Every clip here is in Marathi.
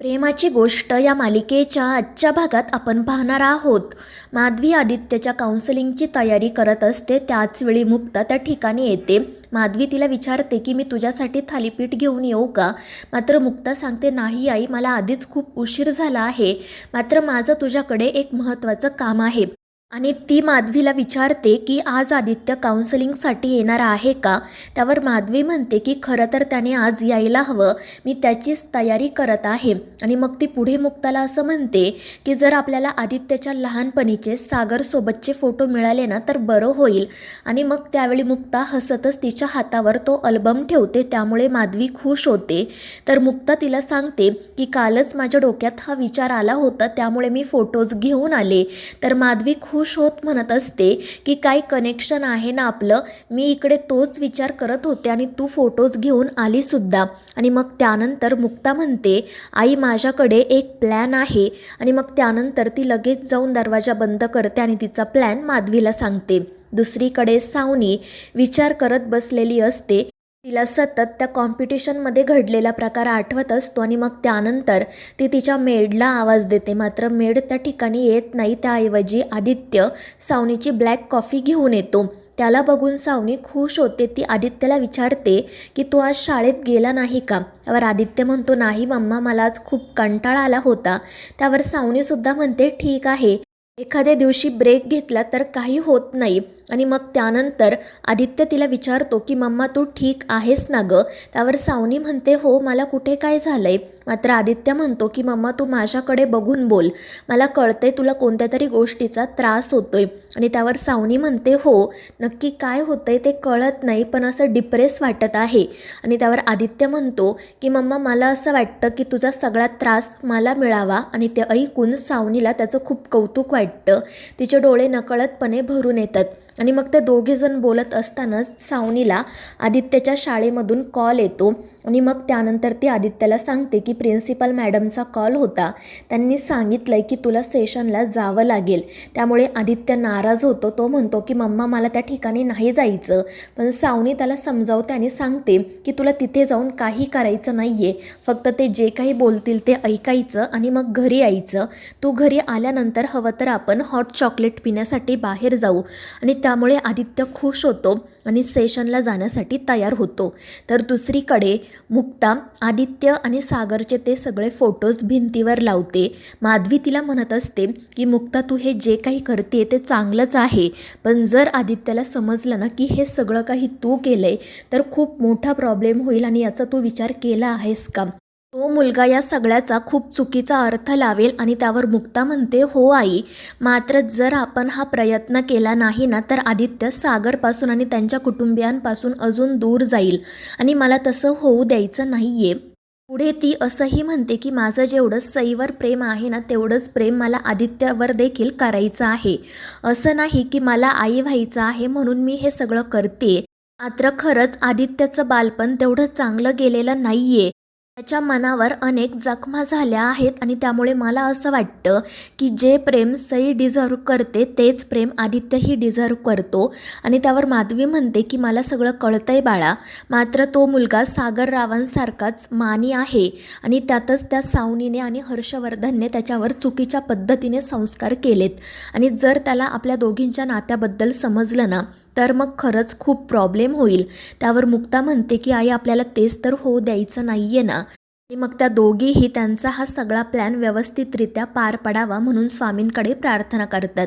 प्रेमाची गोष्ट या मालिकेच्या आजच्या भागात आपण पाहणार आहोत. माधवी आदित्यच्या काउन्सिलिंगची तयारी करत असते त्याचवेळी मुक्ता त्या ठिकाणी येते. माधवी तिला विचारते की मी तुझ्यासाठी थालीपीठ घेऊन येऊ का? मात्र मुक्ता सांगते नाही आई मला आधीच खूप उशीर झाला आहे. मात्र माझं तुझ्याकडे एक महत्त्वाचं काम आहे. आणि ती माधवीला विचारते की आज आदित्य काउन्सिलिंगसाठी येणार आहे का? त्यावर माधवी म्हणते की खरं तर त्याने आज यायला हवं. मी त्याचीच तयारी करत आहे. आणि मग ती पुढे मुक्ताला असं म्हणते की जर आपल्याला आदित्यच्या लहानपणीचे सागरसोबतचे फोटो मिळाले ना तर बरं होईल. आणि मग त्यावेळी मुक्ता हसतच तिच्या हातावर तो अल्बम ठेवते त्यामुळे माधवी खुश होते. तर मुक्ता तिला सांगते की कालच माझ्या डोक्यात हा विचार आला होता त्यामुळे मी फोटोज घेऊन आले. तर माधवी खुश होत म्हणत असते की काही कनेक्शन आहे ना आपलं मी इकडे तोच विचार करत होते आणि तू फोटोज घेऊन आलीसुद्धा आणि मग त्यानंतर मुक्ता म्हणते आई माझ्याकडे एक प्लॅन आहे. आणि मग त्यानंतर ती लगेच जाऊन दरवाजा बंद करते आणि तिचा प्लॅन माधवीला सांगते. दुसरीकडे सावनी विचार करत बसलेली असते तिला सतत त्या कॉम्पिटिशनमध्ये घडलेला प्रकार आठवत असतो आणि मग त्यानंतर ती तिच्या मेडला आवाज देते. मात्र मेड त्या ठिकाणी येत नाही. त्याऐवजी आदित्य सावनीची ब्लॅक कॉफी घेऊन येतो. त्याला बघून सावनी खुश होते. ती आदित्यला विचारते की तू आज शाळेत गेला नाही का? त्यावर आदित्य म्हणतो नाही मम्मा मला आज खूप कंटाळा आला होता. त्यावर सावनीसुद्धा म्हणते ठीक आहे. एखाद्या दिवशी ब्रेक घेतला तर काही होत नाही. आणि मग त्यानंतर आदित्य तिला विचारतो की मम्मा तू ठीक आहेस ना गं? त्यावर सावनी म्हणते हो मला कुठे काय झालंय? मात्र आदित्य म्हणतो की मम्मा तू माझ्याकडे बघून बोल. मला कळते तुला कोणत्या तरी गोष्टीचा त्रास होतोय. आणि त्यावर सावनी म्हणते हो नक्की काय होतंय ते कळत नाही पण असं डिप्रेस वाटत आहे. आणि त्यावर आदित्य म्हणतो की मम्मा मला असं वाटतं की तुझा सगळा त्रास मला मिळावा. आणि ते ऐकून सावनीला त्याचं खूप कौतुक वाटतं. तिचे डोळे नकळतपणे भरून येतात. आणि मग ते दोघेजण बोलत असतानाच सावनीला आदित्यच्या शाळेमधून कॉल येतो. आणि मग त्यानंतर ती आदित्यला सांगते की प्रिन्सिपल मॅडमचा कॉल होता. त्यांनी सांगितलं आहे की तुला सेशनला जावं लागेल. त्यामुळे आदित्य नाराज होतो. तो म्हणतो की मम्मा मला त्या ठिकाणी नाही जायचं. पण सावनी त्याला समजावते आणि सांगते की तुला तिथे जाऊन काही करायचं नाही आहे फक्त ते जे काही बोलतील ते ऐकायचं आणि मग घरी यायचं. तू घरी आल्यानंतर हवं तर आपण हॉट चॉकलेट पिण्यासाठी बाहेर जाऊ. आणि त्यामुळे आदित्य खुश होतो आणि सेशनला जाण्यासाठी तयार होतो. तर दुसरीकडे मुक्ता आदित्य आणि सागरचे ते सगळे फोटोज भिंतीवर लावते. माधवी तिला म्हणत असते की मुक्ता तू हे जे काही करते ते चांगलंच आहे. पण जर आदित्यला समजलं ना की हे सगळं काही तू केलं आहे तर खूप मोठा प्रॉब्लेम होईल आणि याचा तू विचार केला आहेस का? तो मुलगा या सगळ्याचा खूप चुकीचा अर्थ लावेल आणि त्यावर मुक्ता म्हणते हो आई मात्र जर आपण हा प्रयत्न केला नाही ना तर आदित्य सागरपासून आणि त्यांच्या कुटुंबियांपासून अजून दूर जाईल आणि मला तसं होऊ द्यायचं नाही आहे पुढे ती असंही म्हणते की माझं जेवढं सईवर प्रेम आहे ना तेवढंच प्रेम मला आदित्यावर देखील करायचं आहे. असं नाही की मला आई व्हायचं आहे म्हणून मी हे सगळं करते. मात्र खरंच आदित्याचं बालपण तेवढं चांगलं गेलेलं नाही आहे त्याच्या मनावर अनेक जखमा झाल्या आहेत आणि त्यामुळे मला असं वाटतं की जे प्रेम सई डिझर्व करते तेच प्रेम आदित्यही डिझर्व करतो. आणि त्यावर माधवी म्हणते की मला सगळं कळतंय बाळा. मात्र तो मुलगा सागर रावांसारखाच मानी आहे आणि त्यातच त्या सावनीने आणि हर्षवर्धनने त्याच्यावर चुकीच्या पद्धतीने संस्कार केलेत. आणि जर त्याला आपल्या दोघींच्या नात्याबद्दल समजलं ना तर मग खरंच खूप प्रॉब्लेम होईल. त्यावर मुक्ता म्हणते की आई आपल्याला तेच तर होऊ द्यायचं नाही आहे ना. आणि मग त्या दोघीही त्यांचा हा सगळा प्लॅन व्यवस्थितरित्या पार पडावा म्हणून स्वामींकडे प्रार्थना करतात.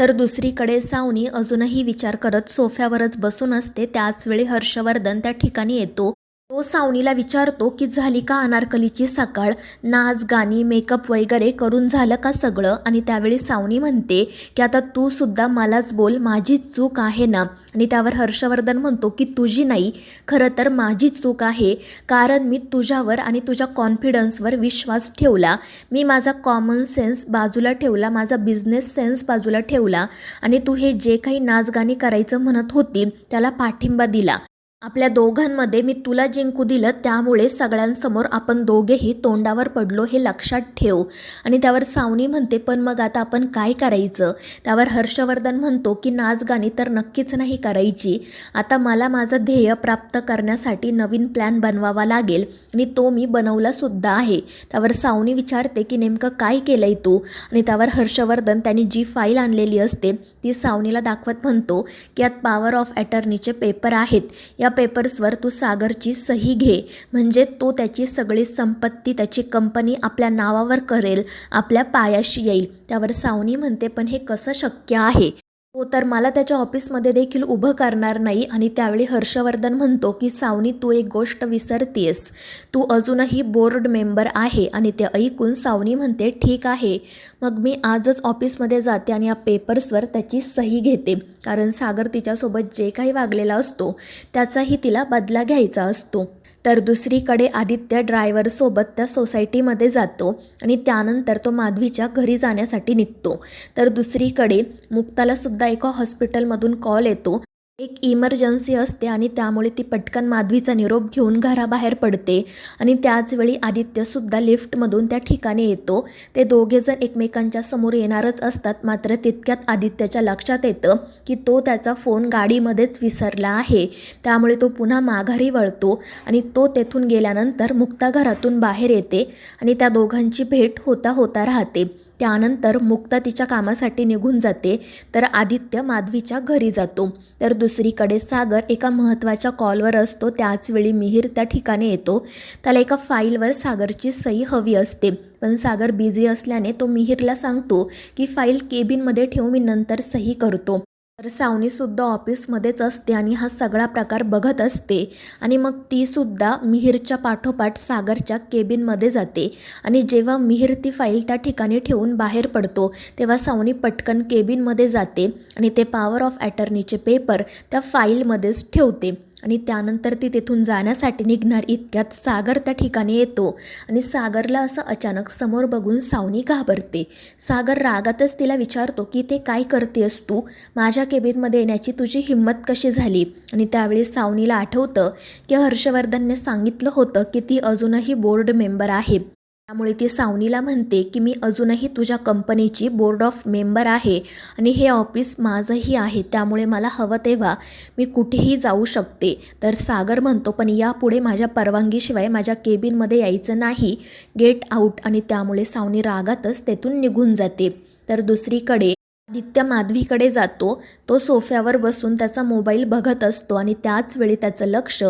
तर दुसरीकडे सावनी अजूनही विचार करत सोफ्यावरच बसून असते. त्याचवेळी हर्षवर्धन त्या ठिकाणी येतो. तो सावनीला विचारतो की झाली का अनारकलीची सकाळ? नाच गाणी मेकअप वगैरे करून झालं का सगळं? आणि त्यावेळी सावनी म्हणते की आता तू सुद्धा मलाच बोल माझीच चूक आहे ना? आणि त्यावर हर्षवर्धन म्हणतो की तुझी नाही खरं तर माझी चूक आहे. कारण मी तुझ्यावर आणि तुझ्या कॉन्फिडन्सवर विश्वास ठेवला. मी माझा कॉमन सेन्स बाजूला ठेवला माझा बिझनेस सेन्स बाजूला ठेवला. आणि तू हे जे काही नाचगाणी करायचं म्हणत होती त्याला पाठिंबा दिला. आपल्या दोघांमध्ये मी तुला जिंकू दिलं त्यामुळे सगळ्यांसमोर आपण दोघेही तोंडावर पडलो हे लक्षात ठेव. आणि त्यावर सावनी म्हणते पण मग आता आपण काय करायचं? त्यावर हर्षवर्धन म्हणतो की नाचगाणी तर नक्कीच नाही करायची. आता मला माझं ध्येय प्राप्त करण्यासाठी नवीन प्लॅन बनवावा लागेल आणि तो मी बनवलासुद्धा आहे. त्यावर सावनी विचारते की नेमकं काय केलं आहे तू? आणि त्यावर हर्षवर्धन त्यांनी जी फाईल आणलेली असते ती सावनीला दाखवत म्हणतो की यात पॉवर ऑफ अटर्नीचे पेपर आहेत. या पेपर्सवर तू सागरची सही घे. म्हणजे तो त्याची सगळी संपत्ती त्याची कंपनी आपल्या नावावर करेल आपल्या पायाशी येईल. त्यावर सावनी म्हणते पण हे कसं शक्य आहे? हो तर मला त्याच्या ऑफिसमध्ये देखील उभं करणार नाही आणि त्यावेळी हर्षवर्धन म्हणतो की सावनी तू एक गोष्ट विसरतेस तू अजूनही बोर्ड मेंबर आहे आणि ते ऐकून सावनी म्हणते ठीक आहे. मग मी आजच ऑफिसमध्ये जाते आणि या पेपर्सवर त्याची सही घेते. कारण सागर तिच्यासोबत जे काही वागलेला असतो त्याचाही तिला बदला घ्यायचा असतो. तर दुसरीकडे आदित्य ड्रायव्हरसोबत त्या सोसायटीमध्ये जातो आणि त्यानंतर तो माधवीच्या घरी जाण्यासाठी निघतो. तर दुसरीकडे मुक्तालासुद्धा एका हॉस्पिटलमधून कॉल येतो. एक इमर्जन्सी असते आणि त्यामुळे ती पटकन माधवीचा निरोप घेऊन घराबाहेर पडते. आणि त्याचवेळी आदित्यसुद्धा लिफ्टमधून त्या ठिकाणी येतो. ते दोघेजण एकमेकांच्या समोर येणारच असतात. मात्र तितक्यात आदित्यच्या लक्षात येतं की तो त्याचा फोन गाडीमध्येच विसरला आहे. त्यामुळे तो पुन्हा माघारी वळतो आणि तो तेथून गेल्यानंतर मुक्ता घरातून बाहेर येते आणि त्या दोघांची भेट होता होता राहते. त्यानंतर मुक्ता तिच्या कामासाठी निघून जाते तर आदित्य माधवीच्या घरी जातो. तर दुसरीकडे सागर एका महत्त्वाच्या कॉलवर असतो त्याचवेळी मिहीर त्या ठिकाणी येतो. त्याला एका फाईलवर सागरची सही हवी असते. पण सागर बिझी असल्याने तो मिहीरला सांगतो की फाईल केबिनमध्ये ठेवून मी नंतर सही करतो. तर सावनीसुद्धा ऑफिसमध्येच असते आणि हा सगळा प्रकार बघत असते. आणि मग तीसुद्धा मिहीरच्या पाठोपाठ सागरच्या केबिनमध्ये जाते. आणि जेव्हा मिहीर ती फाईल त्या ठिकाणी ठेवून बाहेर पडतो तेव्हा सावनी पटकन केबिनमध्ये जाते आणि ते पॉवर ऑफ अटर्नीचे पेपर त्या फाईलमध्येच ठेवते. आणि त्यानंतर ती तिथून जाण्यासाठी निघणार इतक्यात सागर त्या ठिकाणी येतो. आणि सागरला असं अचानक समोर बघून सावनी घाबरते. सागर रागातच तिला विचारतो की ते काय करतेस तू? माझ्या केबिनमध्ये येण्याची तुझी हिंमत कशी झाली? आणि त्यावेळी सावनीला आठवतं की हर्षवर्धनने सांगितलं होतं की ती अजूनही बोर्ड मेंबर आहे. त्यामुळे ती सावनीला म्हणते की मी अजूनही तुझ्या कंपनीची बोर्ड ऑफ मेंबर आहे आणि हे ऑफिस माझंही आहे त्यामुळे मला हवं तेव्हा मी कुठेही जाऊ शकते तर सागर म्हणतो पण यापुढे माझ्या परवानगीशिवाय माझ्या केबिनमध्ये यायचं नाही. Get out. आणि त्यामुळे सावनी रागातच तेथून निघून जाते. तर दुसरीकडे आदित्य माधवीकडे जातो. तो सोफ्यावर बसून त्याचा मोबाईल बघत असतो आणि त्याच वेळी त्याचं लक्ष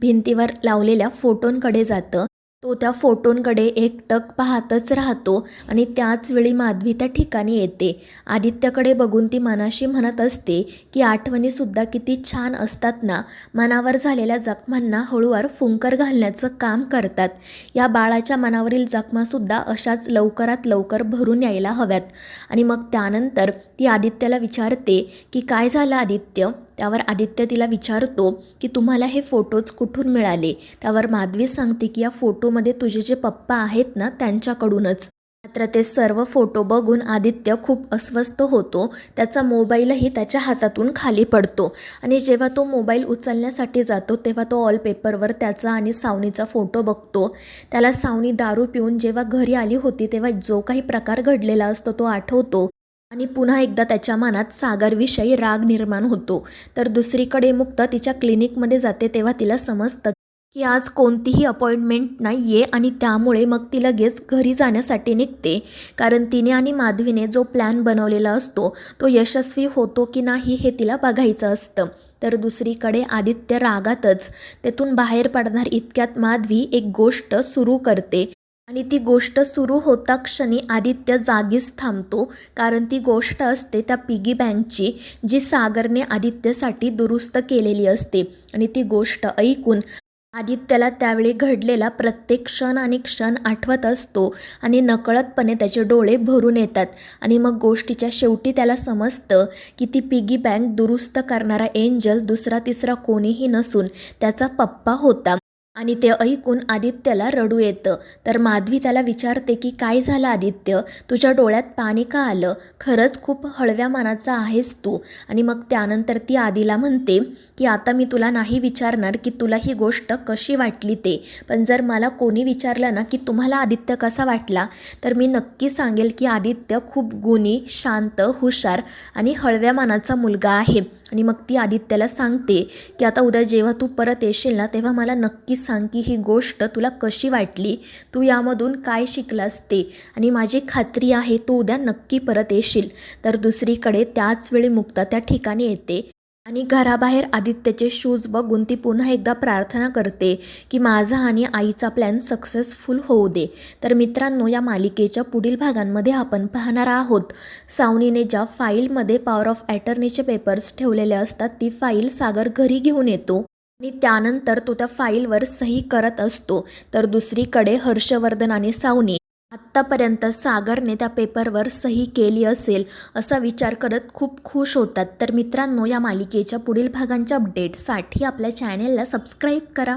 भिंतीवर लावलेल्या फोटोंकडे जातं. तो त्या फोटोंकडे एकटक पाहतच राहतो आणि त्याचवेळी माधवी त्या ठिकाणी येते. आदित्यकडे बघून ती मनाशी म्हणत असते की आठवणीसुद्धा किती छान असतात ना. मनावर झालेल्या जखमांना हळूवार फुंकर घालण्याचं काम करतात. या बाळाच्या मनावरील जखमासुद्धा अशाच लवकरात लवकर भरून यायला हव्यात. आणि मग त्यानंतर ती आदित्याला विचारते की काय झालं आदित्य? त्यावर आदित्य तिला विचारतो की तुम्हाला हे फोटोज कुठून मिळाले? त्यावर माधवी सांगते की या फोटोमध्ये तुझे जे पप्पा आहेत ना त्यांच्याकडूनच. मात्र ते सर्व फोटो बघून आदित्य खूप अस्वस्थ होतो. त्याचा मोबाईलही त्याच्या हातातून खाली पडतो. आणि जेव्हा तो मोबाईल उचलण्यासाठी जातो तेव्हा तो ऑलपेपरवर त्याचा आणि सावनीचा फोटो बघतो. त्याला सावनी दारू पिऊन जेव्हा घरी आली होती तेव्हा जो काही प्रकार घडलेला असतो तो आठवतो. आणि पुन्हा एकदा त्याच्या मनात सागरविषयी राग निर्माण होतो. तर दुसरीकडे मुक्त तिच्या क्लिनिकमध्ये जाते तेव्हा तिला समजतं की आज कोणतीही अपॉइंटमेंट नाही आहे आणि त्यामुळे मग ती लगेच घरी जाण्यासाठी निघते. कारण तिने आणि माधवीने जो प्लॅन बनवलेला असतो तो यशस्वी होतो की नाही हे तिला बघायचं असतं. तर दुसरीकडे आदित्य रागातच तेथून बाहेर पडणार इतक्यात माधवी एक गोष्ट सुरू करते. आणि ती गोष्ट सुरू होता क्षणी आदित्य जागीच थांबतो कारण ती गोष्ट असते त्या पिगी बँकची जी सागरने आदित्यसाठी दुरुस्त केलेली असते. आणि ती गोष्ट ऐकून आदित्यला त्यावेळी घडलेला प्रत्येक क्षण आणि क्षण आठवत असतो आणि नकळतपणे त्याचे डोळे भरून येतात. आणि मग गोष्टीच्या शेवटी त्याला समजतं की ती पिगी बँक दुरुस्त करणारा एंजल दुसरा तिसरा कोणीही नसून त्याचा पप्पा होता. आणि ते ऐकून आदित्यला रडू येतं. तर माधवी त्याला विचारते की काय झालं आदित्य? तुझ्या डोळ्यात पाणी का आलं? खरंच खूप हळव्या मनाचा आहेस तू. आणि मग त्यानंतर ती आदिला म्हणते की आता मी तुला नाही विचारणार की तुला ही गोष्ट कशी वाटली ते. पण जर मला कोणी विचारलं ना की तुम्हाला आदित्य कसा वाटला? तर मी नक्की सांगेल की आदित्य खूप गुणी शांत हुशार आणि हळव्या मनाचा मुलगा आहे. आणि मग ती आदित्यला सांगते की आता उद्या जेव्हा तू परत येशील ना तेव्हा मला नक्की सांग की ही गोष्ट तुला कशी वाटली? तू यामधून काय शिकलास ते? आणि माझी खात्री आहे तू उद्या नक्की परत येशील. तर दुसरीकडे त्याच वेळी मुक्ता त्या ठिकाणी येते. आणि घराबाहेर आदित्यचे शूज बघून ती पुन्हा एकदा प्रार्थना करते की माझा आणि आईचा प्लॅन सक्सेसफुल होऊ दे. तर मित्रांनो या मालिकेच्या पुढील भागांमध्ये आपण पाहणार आहोत. सावनीने ज्या फाईलमध्ये पॉवर ऑफ ॲटर्नीचे पेपर्स ठेवलेले असतात ती फाईल सागर घरी घेऊन येतो. आणि त्यानंतर तो त्या फाईलवर सही करत असतो. तर दुसरीकडे हर्षवर्धन आणि सावनी आत्तापर्यंत सागरने त्या पेपरवर सही केली असेल असा विचार करत खूप खुश होतात. तर मित्रांनो या मालिकेच्या पुढील भागांच्या अपडेटसाठी आपल्या चॅनेलला सबस्क्राईब करा.